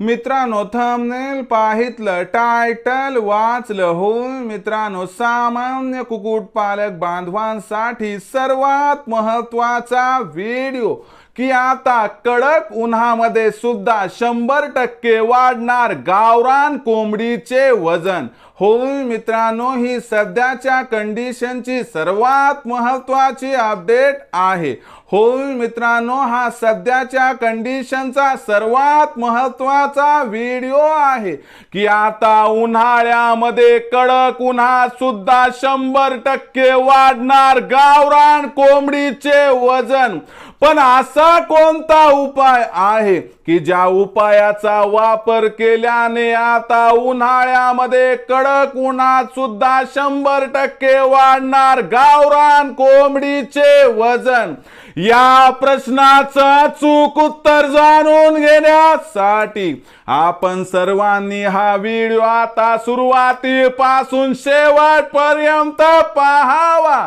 मित्रांनो thumbnail पाहितलं title वाचलं हो मित्रांनो सामान्य कुक्कुटपालक बांधवांसाठी सर्वात महत्त्वाचा व्हिडिओ की आता कडक उन्हामध्ये सुद्धा शंभर टक्के वाढणार गावरान कोंबडीचे वजन. होय मित्रांनो ही सध्याच्या कंडिशनची सर्वात महत्वाची अपडेट आहे. होय मित्रांनो हा सध्याच्या कंडिशनचा सर्वात महत्त्वाचा व्हिडिओ आहे. की आता उन्हाळ्यामध्ये कडक उन्हात सुद्धा शंभर टक्के वाढणार गावरान कोंबडीचे वजन. पण असं कोणता उपाय आहे की ज्या उपायाचा वापर केल्याने आता उन्हाळ्यामध्ये कडक उन्हात सुद्धा शंभर टक्के वाढणार गावरान कोंबडीचे वजन? या प्रश्नाचं चूक उत्तर जाणून घेण्यासाठी आपण सर्वांनी हा व्हिडिओ आता सुरुवातीपासून शेवटपर्यंत पाहावा.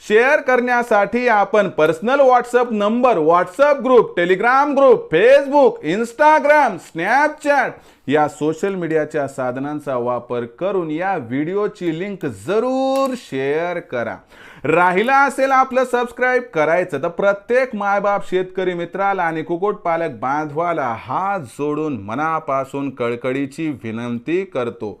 शेअर करण्यासाठी आपण personal WhatsApp number WhatsApp group Telegram group Facebook Instagram Snapchat या सोशल मीडियाच्या साधनांचा वापर करून या व्हिडिओची लिंक जरूर शेअर करा. राहिला असेल आपलं सबस्क्राईब करायचं तर प्रत्येक मायबाप शेतकरी मित्राला आणि कुक्कुटपालक बांधवाला हात जोडून मनापासून कळकळीची विनंती करतो.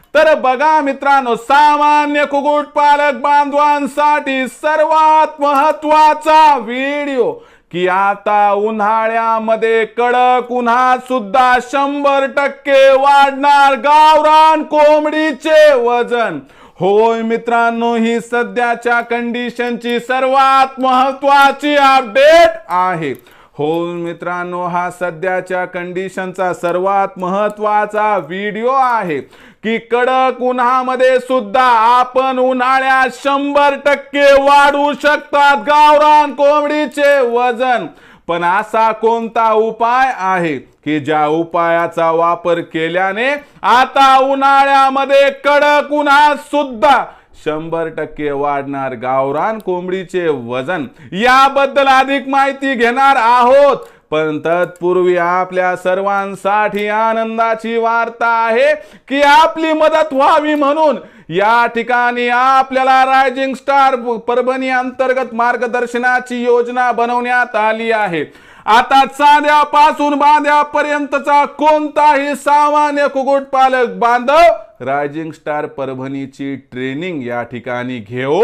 तर बघा मित्रांनो सामान्य कुक्कुटपालक बांधवांसाठी सर्वात महत्त्वाचा व्हिडिओ. की आता उन्हाळ्यामध्ये कडक उन्हात सुद्धा शंभर टक्के वाढणार गावरान कोंबडीचे वजन. होय मित्रांनो ही सध्याच्या कंडिशनची सर्वात महत्वाची अपडेट आहे. हो मित्रांनो हा सध्याच्या कंडिशनचा सर्वात महत्त्वाचा व्हिडिओ आहे. की कडक उन्हामध्ये सुद्धा आपण उन्हाळ्यात शंभर टक्के वाढू शकतात. गावरान कोंबडीचे वजन. पण असा कोणता उपाय आहे की ज्या उपायाचा वापर केल्याने आता उन्हाळ्यामध्ये कडक उन्हात सुद्धा शंभर टक्के वाढणार गावरान कोंबडीचे वजन? याबद्दल अधिक माहिती घेणार आहोत पण तत्पूर्वी आपल्या सर्वांसाठी आनंदाची वार्ता आहे की आपली मदत व्हावी म्हणून. या ठिकाणी आपल्याला रायझिंग स्टार परभणी अंतर्गत मार्गदर्शनाची योजना बनवण्यात आली आहे. आता चांद्यापासून बांध्यापर्यंतचा कोणताही सामान्य कुक्कुटपालक बांधव रायझिंग स्टार परभणीची ट्रेनिंग या ठिकाणी घेऊ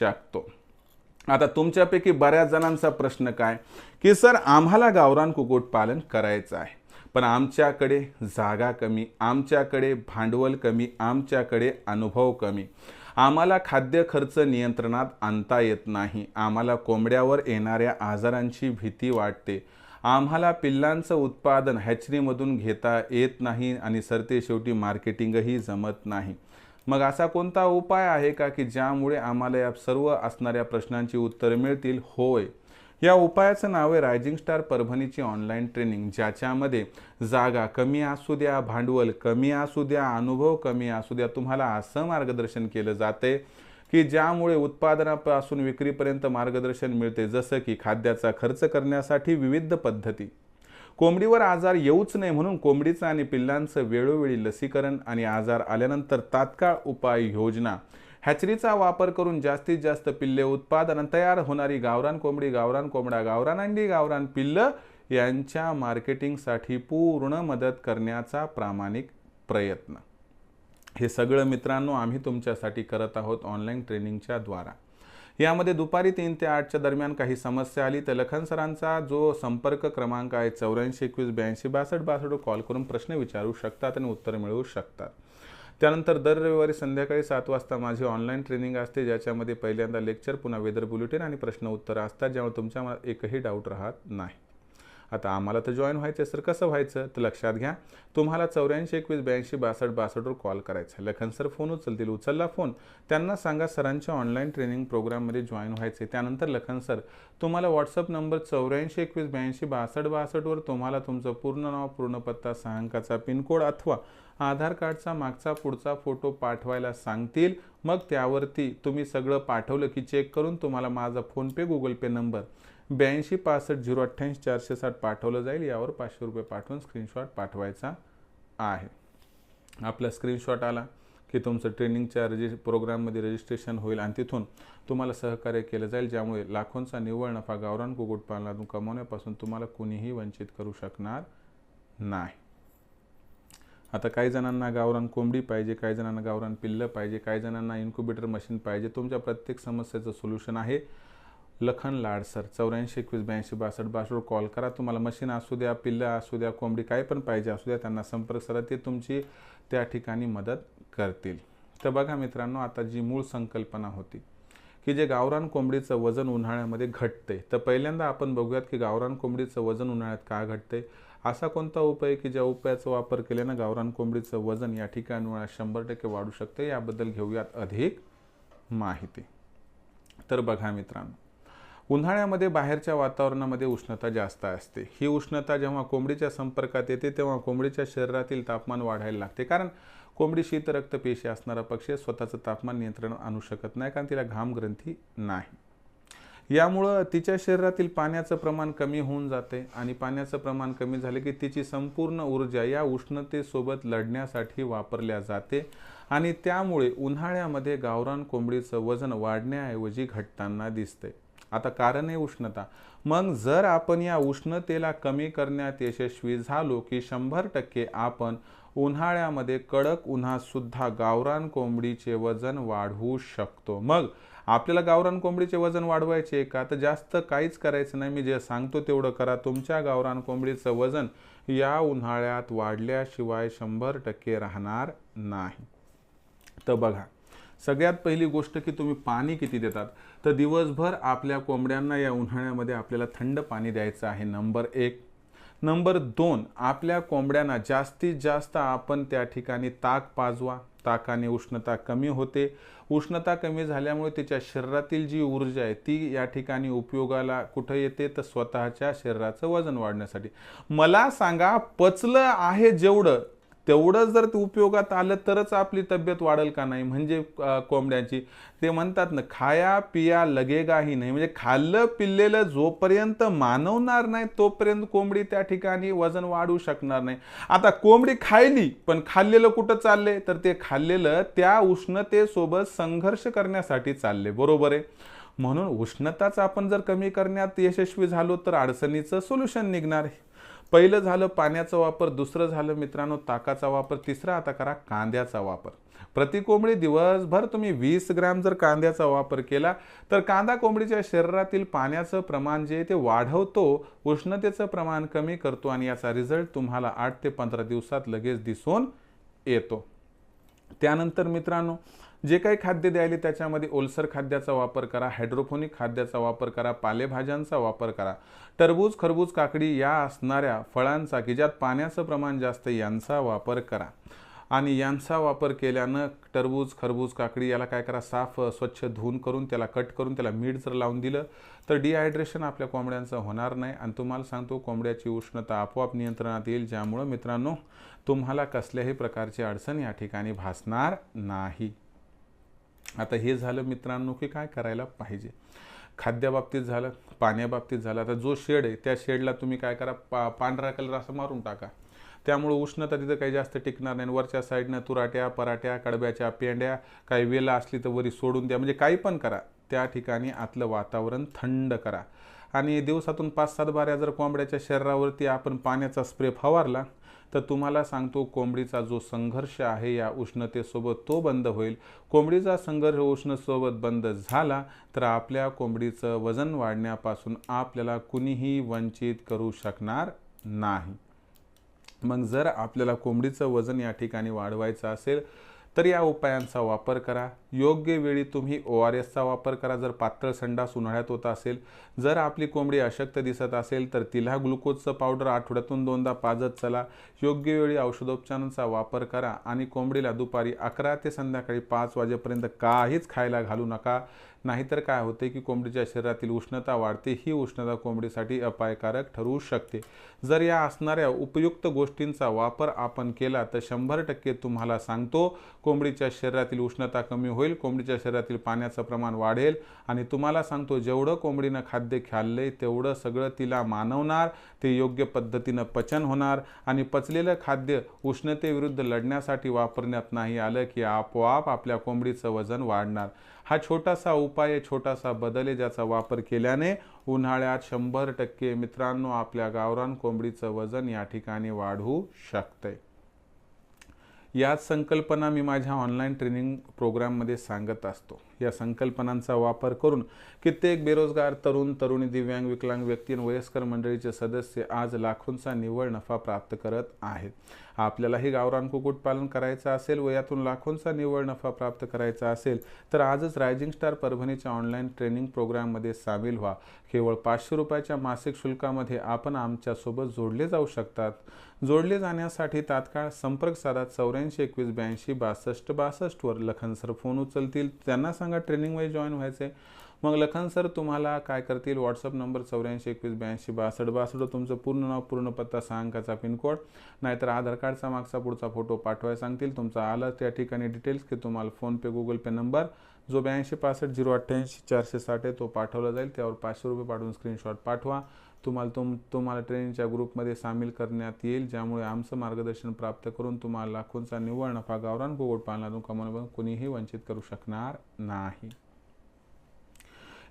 शकतो. आता तुमच्यापैकी बऱ्याच जणांचा प्रश्न काय? की सर आम्हाला गावरान कुक्कुटपालन करायचं आहे पण आमच्याकडे जागा कमी आमच्याकडे भांडवल कमी आमच्याकडे अनुभव कमी. आम्हाला खाद्य खर्च नियंत्रणात आणता येत नाही आम्हाला कोंबड्यावर येणाऱ्या आजारांची भीती वाटते. आम्हाला पिल्लांचं उत्पादन हॅचरीमधून घेता येत नाही आणि सरते शेवटी मार्केटिंगही जमत नाही. मग असा कोणता उपाय आहे का की ज्यामुळे आम्हाला या सर्व असणाऱ्या प्रश्नांची उत्तरं मिळतील? होय. या उपायाचं नाव आहे रायझिंग स्टार परभणीची ऑनलाईन ट्रेनिंग ज्याच्यामध्ये जागा कमी असू द्या भांडवल कमी असू द्या अनुभव कमी असू द्या तुम्हाला असं मार्गदर्शन केलं जाते की ज्यामुळे उत्पादनापासून विक्रीपर्यंत मार्गदर्शन मिळते. जसं की खाद्याचा खर्च करण्यासाठी विविध पद्धती. कोंबडीवर आजार येऊच नये म्हणून कोंबडीचं आणि पिल्लांचं वेळोवेळी लसीकरण आणि आजार आल्यानंतर तात्काळ उपाय योजना. हॅचरीचा वापर करून जास्तीत जास्त पिल्ले उत्पादन तयार होणारी गावरान कोंबडी गावरान कोंबडा गावरान अंडी गावरान पिल्ल यांच्या मार्केटिंगसाठी पूर्ण मदत करण्याचा प्रामाणिक प्रयत्न. हे सगळं मित्रांनो आम्ही तुमच्यासाठी करत आहोत ऑनलाईन ट्रेनिंगच्या द्वारा. यामध्ये दुपारी तीन ते आठच्या दरम्यान काही समस्या आली तर लखन सरांचा जो संपर्क क्रमांक आहे चौऱ्याऐंशी एकवीस ब्याऐंशी बासष्ट बासष्ट कॉल करून प्रश्न विचारू शकतात आणि उत्तर मिळवू शकतात. त्यानंतर दर रविवारी संध्याकाळी सात वाजता माझी ऑनलाईन ट्रेनिंग असते ज्याच्यामध्ये पहिल्यांदा लेक्चर पुन्हा वेदर बुलेटिन आणि प्रश्न उत्तर असतात ज्यामुळे तुमच्या मनात एकही डाऊट राहत नाही. आता आम्हाला तर जॉईन व्हायचं आहे सर कसं व्हायचं? तर लक्षात घ्या. तुम्हाला चौऱ्याऐंशी एकवीस ब्याऐंशी बासष्ट बासष्टवर कॉल करायचा लखन सर फोन उचलतील. उचलला फोन त्यांना सांगा सरांच्या ऑनलाईन ट्रेनिंग प्रोग्राममध्ये जॉईन व्हायचे त्यानंतर लखन सर तुम्हाला व्हॉट्सअप नंबर चौऱ्याऐंशी एकवीस ब्याऐंशी बासष्ट बासष्टवर तुम्हाला तुमचं पूर्ण नाव पूर्ण पत्ता सहा अंकाचा पिनकोड अथवा आधार कार्डचा मागचा पुढचा फोटो पाठवायला सांगतील. मग त्यावरती तुम्ही सगळं पाठवलं की चेक करून तुम्हाला माझा फोनपे गुगल पे नंबर ब्याऐंशी पासष्ट झिरो अठ्ठ्याऐंशी चारशे साठ पाठवलं जाईल. यावर पाचशे रुपये पाठवून स्क्रीनशॉट पाठवायचा आहे. आपला स्क्रीनशॉट आला की तुमचं ट्रेनिंगच्या रजि प्रोग्राममध्ये रजिस्ट्रेशन होईल आणि तिथून तुम्हाला सहकार्य केलं जाईल ज्यामुळे लाखोंचा निव्वळ नफा गावरान कुक्कुटपालनातून कमवण्यापासून तुम्हाला कुणीही वंचित करू शकणार नाही. आता काही जणांना गावरान कोंबडी पाहिजे काही जणांना गावरान पिल्लं पाहिजे काही जणांना इन्क्युबेटर मशीन पाहिजे. तुमच्या प्रत्येक समस्येचं सोल्युशन आहे. लखन लाड सर चौऱ्याऐंशी एकवीस ब्याऐंशी बासष्ट बासष्ट कॉल करा. तुम्हाला मशीन असू द्या पिल्लं असू द्या कोंबडी काय पण पाहिजे असू द्या त्यांना संपर्क करा ते तुमची त्या ठिकाणी मदत करतील. तर बघा मित्रांनो आता जी मूळ संकल्पना होती की जे गावरान कोंबडीचं वजन उन्हाळ्यामध्ये घटते तर पहिल्यांदा आपण बघूयात की गावरान कोंबडीचं वजन उन्हाळ्यात का घटते असा कोणता उपाय की ज्या उपायाचा वापर केल्यानं गावरान कोंबडीचं वजन या ठिकाणी शंभर टक्के वाढू शकते याबद्दल घेऊयात अधिक माहिती. तर बघा मित्रांनो उन्हाळ्यामध्ये बाहेरच्या वातावरणामध्ये उष्णता जास्त असते. ही उष्णता जेव्हा कोंबडीच्या संपर्कात येते तेव्हा कोंबडीच्या शरीरातील तापमान वाढायला लागते. कारण कोंबडी शीत रक्तपेशी असणारा पक्षी स्वतःचं तापमान नियंत्रण आणू शकत नाही कारण तिला घाम ग्रंथी नाही. यामुळं तिच्या शरीरातील पाण्याचं प्रमाण कमी होऊन जाते आणि पाण्याचं प्रमाण कमी झाले की तिची संपूर्ण ऊर्जा या उष्णतेसोबत लढण्यासाठी वापरल्या जाते. आणि त्यामुळे उन्हाळ्यामध्ये गावरान कोंबडीचं वजन वाढण्याऐवजी घटताना दिसते. आता कारण आहे उष्णता. मग जर आपण या उष्णतेला कमी करण्यात यशस्वी झालो की शंभर टक्के आपण उन्हाळ्यामध्ये कडक उन्हातसुद्धा गावरान कोंबडीचे वजन वाढवू शकतो. मग आपल्याला गावरान कोंबडीचे वजन वाढवायचे का? तर जास्त काहीच करायचं नाही. मी जे सांगतो तेवढं करा. तुमच्या गावरान कोंबडीचं वजन या उन्हाळ्यात वाढल्याशिवाय शंभर टक्के राहणार नाही. तर बघा सगळ्यात पहिली गोष्ट की तुम्ही पाणी किती देतात. तर दिवसभर आपल्या कोंबड्यांना या उन्हाळ्यामध्ये आपल्याला थंड पाणी द्यायचं आहे नंबर एक. नंबर दोन आपल्या कोंबड्यांना जास्तीत जास्त आपण त्या ठिकाणी ताक पाजवा. ताकाने उष्णता कमी होते. उष्णता कमी झाल्यामुळे त्याच्या शरीरातील जी ऊर्जा आहे ती या ठिकाणी उपयोगाला कुठं येते? तर स्वतःच्या शरीराचं वजन वाढण्यासाठी. मला सांगा पचलं आहे जेवढं तेवढं जर ते उपयोगात आलं तरच आपली तब्येत वाढेल का नाही? म्हणजे कोंबड्यांची. ते म्हणतात ना खाया पिया लगेगाही नाही. म्हणजे खाल्लं पिल्लेलं जोपर्यंत मानवणार नाही तोपर्यंत कोंबडी त्या ठिकाणी वजन वाढू शकणार नाही. आता कोंबडी खायली पण खाल्लेलं कुठं चालले तर ते खाल्लेलं त्या उष्णतेसोबत संघर्ष करण्यासाठी चालले बरोबर आहे? म्हणून उष्णताच आपण जर कमी करण्यात यशस्वी झालो तर अडचणीचं सोल्युशन निघणार आहे. पहिलं झालं पाण्याचा वापर दुसरं झालं मित्रांनो ताकाचा वापर तिसरा आता करा कांद्याचा वापर. प्रति कोंबडी दिवसभर तुम्ही वीस ग्रॅम जर कांद्याचा वापर केला तर कांदा कोंबडीच्या शरीरातील पाण्याचं प्रमाण जे ते वाढवतो उष्णतेचं प्रमाण कमी करतो आणि याचा रिझल्ट तुम्हाला आठ ते पंधरा दिवसात लगेच दिसून येतो. त्यानंतर मित्रांनो जे काही खाद्य द्यायले त्याच्यामध्ये ओलसर खाद्याचा वापर करा हायड्रोफोनिक खाद्याचा वापर करा पालेभाज्यांचा वापर करा. टरबूज खरबूज काकडी या असणाऱ्या फळांचा की ज्यात पाण्याचं प्रमाण जास्त यांचा वापर करा. आणि यांचा वापर केल्यानं टरबूज खरबूज काकडी याला काय करा साफ स्वच्छ धुवून करून त्याला कट करून त्याला मीठ जर लावून दिलं तर डिहायड्रेशन आपल्या कोंबड्यांचं होणार नाही. आणि तुम्हाला सांगतो कोंबड्याची उष्णता आपोआप नियंत्रणात येईल ज्यामुळं मित्रांनो तुम्हाला कसल्याही प्रकारची अडचण या ठिकाणी भासणार नाही. आता हे झालं मित्रांनो की काय करायला पाहिजे? खाद्याबाबतीत झालं पाण्याबाबतीत झालं. आता जो शेड आहे त्या शेडला तुम्ही काय करा पा पांढरा कलर असं मारून टाका. त्यामुळे उष्णता तिथं काही जास्त टिकणार नाही. वरच्या साईडनं तुराट्या पराट्या कडब्याच्या पेंड्या काही वेला असली तर वरी सोडून द्या. म्हणजे काही पण करा. त्या ठिकाणी आतलं वातावरण थंड करा. आणि दिवसातून पाच सात बाऱ्या जर कोंबड्याच्या शरीरावरती आपण पाण्याचा स्प्रे फवारला तर तुम्हाला सांगतो कोंबडीचा जो संघर्ष आहे या उष्णतेसोबत तो बंद होईल. कोंबडीचा संघर्ष उष्णतेसोबत बंद झाला तर आपल्या कोंबडीचं वजन वाढण्यापासून आपल्याला कुणीही वंचित करू शकणार नाही. मग जर आपल्याला कोंबडीचं वजन या ठिकाणी वाढवायचं असेल तर या उपायांचा वापर करा. योग्य वेळी तुम्ही ओ आर एसचा वापर करा. जर पातळ संडास उन्हाळ्यात होत असेल जर आपली कोंबडी अशक्त दिसत असेल तर तिला ग्लुकोजचं पावडर आठवड्यातून दोनदा पाजत चला. योग्य वेळी औषधोपचारांचा वापर करा आणि कोंबडीला दुपारी अकरा ते संध्याकाळी पाच वाजेपर्यंत काहीच खायला घालू नका. नाहीतर काय होते की कोंबडीच्या शरीरातील उष्णता वाढते ही उष्णता कोंबडीसाठी अपायकारक ठरू शकते. जर या असणाऱ्या उपयुक्त गोष्टींचा वापर आपण केला तर शंभर टक्के तुम्हाला सांगतो कोंबडीच्या शरीरातील उष्णता कमी होईल कोंबडीच्या शरीरातील पाण्याचं प्रमाण वाढेल आणि तुम्हाला सांगतो जेवढं कोंबडीनं खाद्य खाल्ले तेवढं सगळं तिला मानवणार ते योग्य पद्धतीनं पचन होणार आणि पचलेलं खाद्य उष्णतेविरुद्ध लढण्यासाठी वापरण्यात नाही आलं की आपोआप आपल्या कोंबडीचं वजन वाढणार. हा छोटासा उपाय छोटासा बदल आहे ज्याचा वापर केल्याने उन्हाळ्यात शंभर टक्के मित्रांनो आपल्या गावरान कोंबडीचं वजन या ठिकाणी वाढू शकते याच संकल्पना मी माझ्या ऑनलाईन ट्रेनिंग प्रोग्राममध्ये सांगत असतो. या संकल्पनांचा वापर करून कित्येक बेरोजगार तरुण तरुणी दिव्यांग विकलांग व्यक्ती आणि वयस्कर मंडळीचे सदस्य आज लाखोंचा निव्वळ नफा प्राप्त करत आहेत. आपल्यालाही गावरान कुक्कुटपालन करायचं असेल व यातून लाखोंचा निव्वळ नफा प्राप्त करायचा असेल तर आजच रायझिंग स्टार परभणीच्या ऑनलाईन ट्रेनिंग प्रोग्राममध्ये सामील व्हा. केवळ पाचशे रुपयाच्या मासिक शुल्कामध्ये आपण आमच्यासोबत जोडले जाऊ शकतात. जोडले जाण्यासाठी तात्काळ संपर्क साधा चौऱ्याऐंशी एकवीस ब्याऐंशी बासष्ट बासष्टवर लखन सर फोन उचलतील. त्यांना सांग ट्रेनिंगमध्ये जॉईन व्हायचे मग लखन सर तुम्हाला काय करतील? व्हॉट्सअप नंबर चौऱ्याऐंशी एकवीस ब्याऐंशी बासष्ट. बासष्ट तुमचं पूर्ण नाव पूर्ण पत्ता सहा अंकाचा पिनकोड. नाहीतर आधार कार्डचा मागचा पुढचा फोटो पाठवायला सांगतील. तुमचा आला त्या ठिकाणी डिटेल्स की तुम्हाला फोनपे गुगल पे नंबर जो ब्याऐंशी पासष्ट झिरो अठ्ठ्याऐंशी चारशे साठ आहे तो पाठवला जाईल. त्यावर पाचशे रुपये पाठवून स्क्रीनशॉट पाठवा. तुम्हाला तुम तुम्हाला ट्रेनिंगच्या ग्रुपमध्ये सामील करण्यात येईल ज्यामुळे आमचं मार्गदर्शन प्राप्त करून तुम्हाला लाखोंचा निव्वळ नफा गावरान कुक्कुटपालनातून कमवण्यापासून कोणीही वंचित करू शकणार नाही.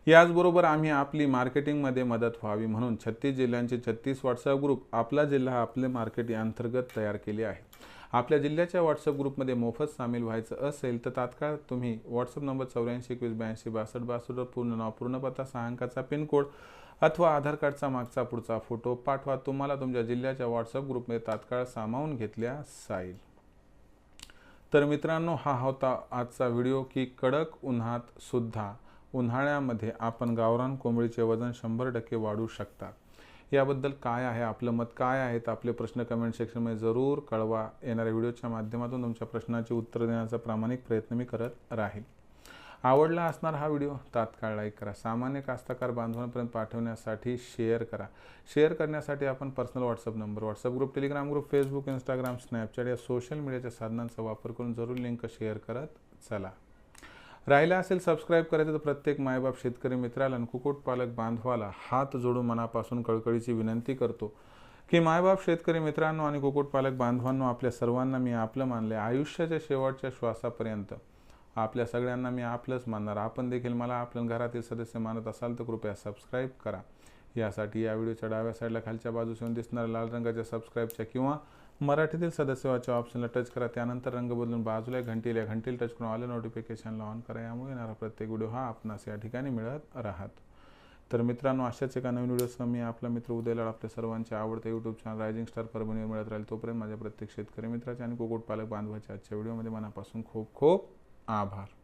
याचबरोबर आम्ही आपली मार्केटिंगमध्ये मदत व्हावी म्हणून छत्तीस जिल्ह्यांचे छत्तीस व्हॉट्सअप ग्रुप आपला जिल्हा आपले मार्केट या अंतर्गत तयार केले आहे. आपल्या जिल्ह्याच्या व्हॉट्सअप ग्रुपमध्ये मोफत सामील व्हायचं असेल तर तात्काळ तुम्ही व्हॉट्सअप नंबर चौऱ्याऐंशी एकवीस ब्याऐंशी बासष्ट बासष्ट पूर्ण नाव पूर्ण पत्ता सहा अंकाचा पिनकोड अथवा आधार कार्डचा मागचा पुढचा फोटो पाठवा. तुम्हाला तुमच्या जिल्ह्याच्या व्हॉट्सअप ग्रुपमध्ये तात्काळ सामावून घेतल्या जाईल. तर मित्रांनो हा होता आजचा व्हिडिओ की कडक उन्हात सुद्धा उन्हाळ्यामध्ये आपण गावरान कोंबडीचे वजन शंभर टक्के वाढू शकता. याबद्दल काय आहे आपलं मत काय आहेत आपले प्रश्न कमेंट सेक्शनमध्ये जरूर कळवा. येणाऱ्या व्हिडिओच्या माध्यमातून तुमच्या प्रश्नाची उत्तर देण्याचा प्रामाणिक प्रयत्न मी करत राहील आवडला असणार हा व्हिडिओ तात्काळ लाईक करा. सामान्य कास्तकार बांधवांपर्यंत पाठवण्यासाठी शेअर करा. शेअर करण्यासाठी आपण personal WhatsApp number WhatsApp group Telegram group Facebook Instagram Snapchat या सोशल मीडियाच्या साधनांचा वापर करून जरूर लिंक शेअर करत चला. राहिला असेल सबस्क्राईब करायचं तर प्रत्येक मायबाप शेतकरी मित्राला आणि कुक्कुटपालक बांधवाला हात जोडून मनापासून कळकळीची विनंती करतो की मायबाप शेतकरी मित्रांनो आणि कुक्कुटपालक बांधवांनो आपल्या सर्वांना मी आपलं मानले आयुष्याच्या शेवटच्या श्वासापर्यंत. आपल्या सगळ्यांना मी आपलंच मानणार. आपण देखील मला आपल्या घरातील सदस्य मानत असाल तर कृपया सबस्क्राईब करा. यासाठी या व्हिडिओच्या डाव्या साईडला खालच्या बाजूस येऊन दिसणाऱ्या लाल रंगाच्या सबस्क्राईबच्या किंवा मराठीतील सदस्यवाच्या ऑप्शनला टच करा. त्यानंतर रंग बदलून बाजूला घंटीला घंटीला टच करून आलं नोटिफिकेशनला ऑन करा. यामुळे येणारा प्रत्येक व्हिडिओ हा आपणास या ठिकाणी मिळत राहत. तर मित्रांनो अशाच एका नवीन व्हिडिओसह मी आपला मित्र उदयलाड आपल्या सर्वांचे आवडते यूट्यूब चॅनल रायझिंग स्टार परभणीवर मिळत राहील तोपर्यंत माझ्या प्रत्येक शेतकरी मित्राचे आणि कुक्कुटपालक बांधवाच्या आजच्या व्हिडिओमध्ये मनापासून खूप खूप આભાર.